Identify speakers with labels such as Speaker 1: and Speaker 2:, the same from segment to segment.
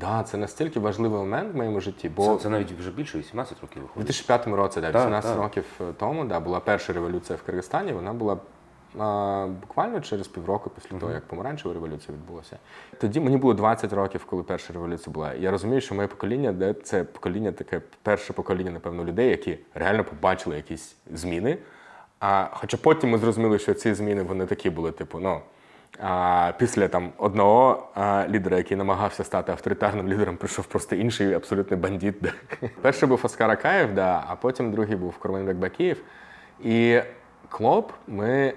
Speaker 1: да, це настільки важливий момент в моєму житті, бо
Speaker 2: Це, це навіть вже більше 18 років
Speaker 1: У 2005 році, да, 18
Speaker 2: так.
Speaker 1: років тому, да, була перша революція в Киргизстані. Вона була а, буквально через півроку після того, як помаранчева революція відбулася. Тоді мені було 20 років, коли перша революція була. Я розумію, що моє покоління, де це покоління, таке перше покоління, напевно, людей, які реально побачили якісь зміни. А, хоча потім ми зрозуміли, що ці зміни вони такі були, типу, ну. А після там одного а, лідера, який намагався стати авторитарним лідером, прийшов просто інший абсолютний бандит. Да. Перший був Оскар Акаєв, да, а потім другий був Курманбек Бакієв. І Клоп ми е,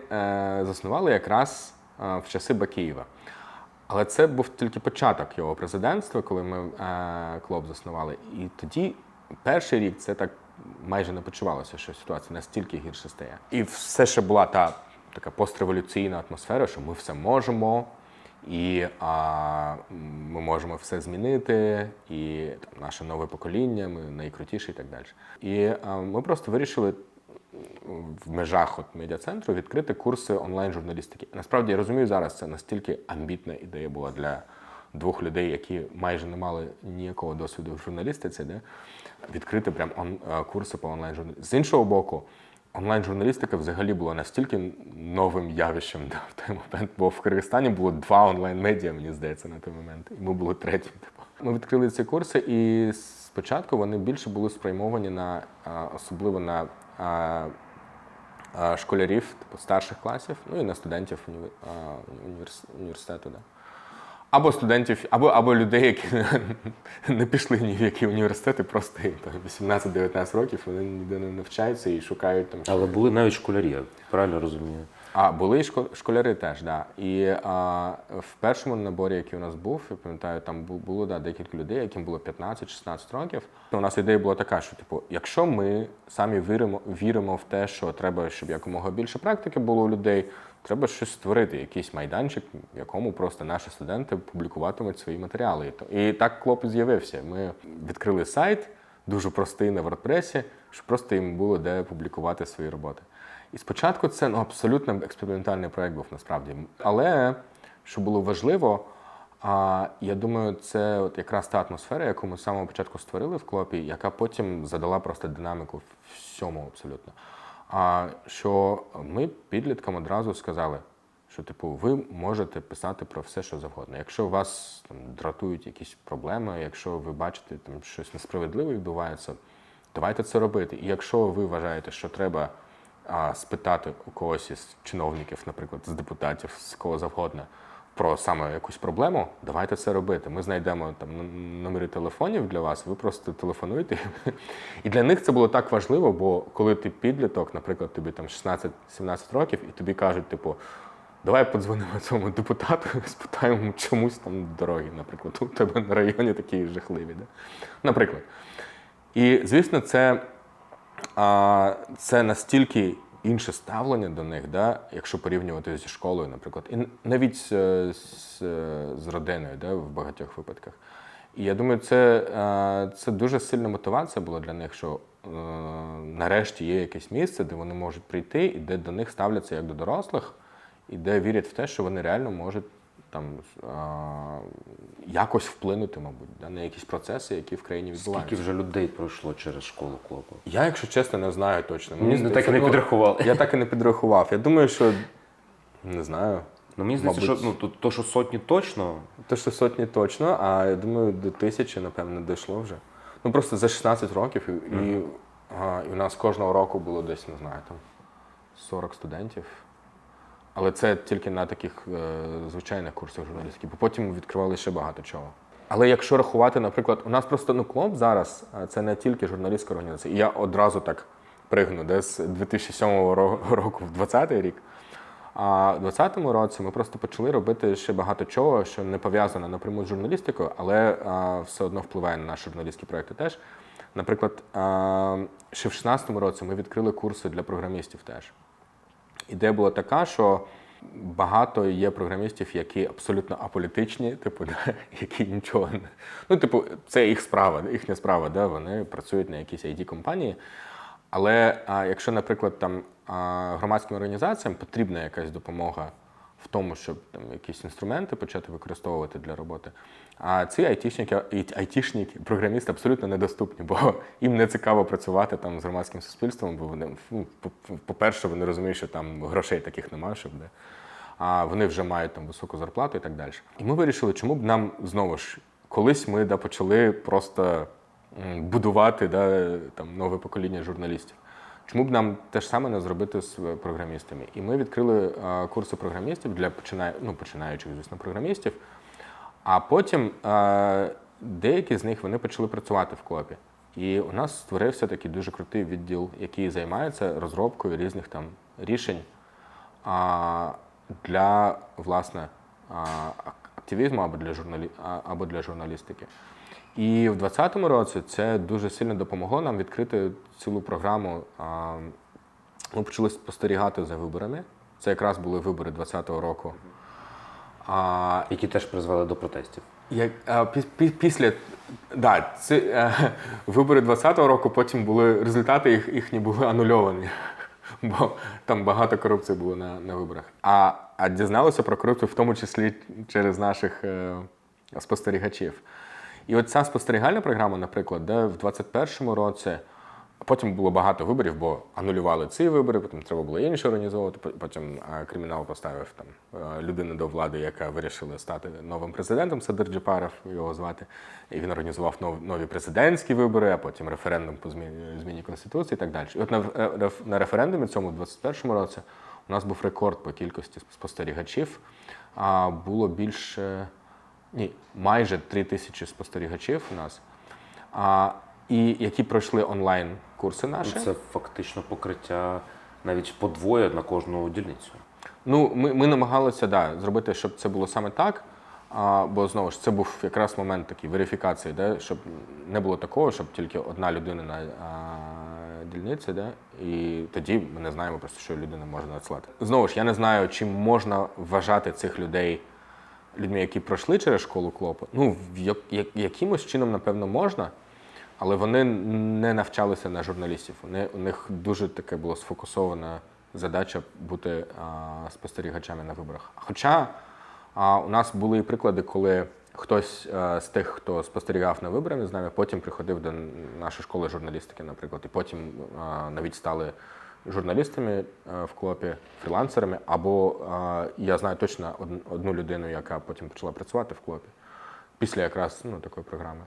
Speaker 1: заснували якраз е, в часи Бакієва. Але це був тільки початок його президентства, коли ми е, клуб заснували. І тоді перший рік це так майже не почувалося, що ситуація настільки гірше стає. І все ще була та така постреволюційна атмосфера, що ми все можемо, і а, ми можемо все змінити, і там, наше нове покоління, ми найкрутіші і так далі. І а, ми просто вирішили в межах от медіа-центру відкрити курси онлайн-журналістики. Насправді я розумію зараз, це настільки амбітна ідея була для двох людей, які майже не мали ніякого досвіду в журналістиці, де відкрити прям он, е, курси по онлайн-журналістиці. З іншого боку, онлайн-журналістика взагалі була настільки новим явищем да, в той момент, бо в Киргизстані було два онлайн-медіа, мені здається, на той момент, і ми були третім. Типу. Ми відкрили ці курси, і спочатку вони більше були спрямовані на особливо на школярів типу, старших класів, ну і на студентів універс... універс... університету. Да. Або студентів, або, або людей, які не пішли ні в які університети, просто їм там 18-19 років, вони ніде не навчаються і шукають там.
Speaker 2: Але були навіть школярі, я правильно розумію.
Speaker 1: А були і шко- школяри теж, да. І а, в першому наборі, який у нас був, я пам'ятаю, там бу- було да, декілька людей, яким було 15-16 років. У нас ідея була така, що типу, якщо ми самі віримо, віримо в те, що треба, щоб якомога більше практики було у людей, треба щось створити, якийсь майданчик, в якому просто наші студенти публікуватимуть свої матеріали. І так клоп з'явився. Ми відкрили сайт, дуже простий на WordPress, щоб просто їм було де публікувати свої роботи. І спочатку це ну, абсолютно експериментальний проект був насправді. Але що було важливо, а, я думаю, це от якраз та атмосфера, яку ми з самого початку створили в клопі, яка потім задала просто динаміку всьому абсолютно. А що ми підліткам одразу сказали, що типу ви можете писати про все, що завгодно. Якщо вас там дратують якісь проблеми, якщо ви бачите там щось несправедливе відбувається, давайте це робити. І якщо ви вважаєте, що треба а, спитати у когось із чиновників, наприклад, з депутатів, з кого завгодно, про саме якусь проблему, давайте це робити. Ми знайдемо там номери телефонів для вас, ви просто телефонуєте. І для них це було так важливо, бо коли ти підліток, наприклад, тобі там 16-17 років, і тобі кажуть, типу, давай подзвонимо цьому депутату, спитаємо чомусь там дороги, наприклад, у тебе на районі такі жахливі. Да? Наприклад. І звісно, це, а, це настільки інше ставлення до них, да, якщо порівнювати зі школою, наприклад, і навіть з, з, з родиною да, в багатьох випадках. І я думаю, це, е, це дуже сильна мотивація була для них, що е, нарешті є якесь місце, де вони можуть прийти, і де до них ставляться як до дорослих, і де вірять в те, що вони реально можуть там е, якось вплинути, мабуть, да, на якісь процеси, які в країні відбуваються.
Speaker 2: Скільки вже людей пройшло через школу клопу?
Speaker 1: Я, якщо чесно, не знаю точно.
Speaker 2: Ну,
Speaker 1: здається,
Speaker 2: так і не
Speaker 1: ну,
Speaker 2: підрахував.
Speaker 1: Я так і не підрахував. Я думаю, що не знаю.
Speaker 2: Ну мені здається, що ну то, то, що сотні точно.
Speaker 1: То, що сотні точно, а я думаю, до тисячі, напевно, дійшло вже. Ну просто за 16 років, і, і, ага, і у нас кожного року було десь, не знаю, там 40 студентів. Але це тільки на таких е, звичайних курсах журналістики, бо потім відкривали ще багато чого. Але якщо рахувати, наприклад, у нас просто ну, клуб зараз е, це не тільки журналістська організація. І я одразу так пригну, де з 2007 року в 2020 рік. А в 2020 році ми просто почали робити ще багато чого, що не пов'язано напряму з журналістикою, але а, все одно впливає на наші журналістські проекти теж. Наприклад, а, ще в 2016 році ми відкрили курси для програмістів теж. Ідея була така, що багато є програмістів, які абсолютно аполітичні, типу, да, які нічого не. Ну, типу, це їх справа, їхня справа, да, вони працюють на якійсь it компанії Але а, якщо, наприклад, там а, громадським організаціям потрібна якась допомога в тому, щоб там якісь інструменти почати використовувати для роботи. А ці айтішники, айтішники, програмісти абсолютно недоступні, бо їм не цікаво працювати там з громадським суспільством, бо вони, ну, по- по-перше, вони розуміють, що там грошей таких немає, щоб де. А вони вже мають там високу зарплату і так далі. І ми вирішили, чому б нам знову ж колись ми да, почали просто будувати да, там, нове покоління журналістів. Чому б нам те ж саме не зробити з е, програмістами? І ми відкрили е, курси програмістів для починаю, ну, починаючих, звісно, програмістів. А потім е, деякі з них вони почали працювати в клопі. І у нас створився такий дуже крутий відділ, який займається розробкою різних там рішень для власне активізму або для, журналі... або для журналістики. І в 2020 році це дуже сильно допомогло нам відкрити цілу програму. Ми почали спостерігати за виборами. Це якраз були вибори 2020 року. А,
Speaker 2: Які теж призвели до протестів.
Speaker 1: як, а, пі- пі- після да, це, е, вибори 2020 року, потім були результати їх, їхні були анульовані, бо там багато корупції було на, на виборах. А, а дізналися про корупцію в тому числі через наших е, спостерігачів. І от ця спостерігальна програма, наприклад, де в 2021 році. Потім було багато виборів, бо анулювали ці вибори, потім треба було інші організовувати. Потім е, кримінал поставив там е, людину до влади, яка вирішила стати новим президентом. Садир Джапаров його звати. І він організував нові президентські вибори, а потім референдум по зміні, зміні конституції і так далі. І от на, е, на референдумі цьому в 21-му році у нас був рекорд по кількості спостерігачів. А було більше ні, майже 3 тисячі спостерігачів у нас. А, і які пройшли онлайн курси наші.
Speaker 2: Ну, Це фактично покриття навіть подвоє на кожну дільницю.
Speaker 1: Ну, ми, ми намагалися да, зробити, щоб це було саме так. А, бо знову ж це був якраз момент такий верифікації, да, щоб не було такого, щоб тільки одна людина на а, дільниці, да, і тоді ми не знаємо просто, що людина може надсилати. Знову ж я не знаю, чи можна вважати цих людей людьми, які пройшли через школу клопу. Ну, якимось чином, напевно, можна, але вони не навчалися на журналістів. Вони, у них дуже таке була сфокусована задача бути а, спостерігачами на виборах. Хоча а, у нас були і приклади, коли хтось а, з тих, хто спостерігав на виборами з нами, потім приходив до нашої школи журналістики, наприклад, і потім а, навіть стали журналістами е, в клопі, фрілансерами, або е, я знаю точно од- одну людину, яка потім почала працювати в клопі після якраз ну, такої програми.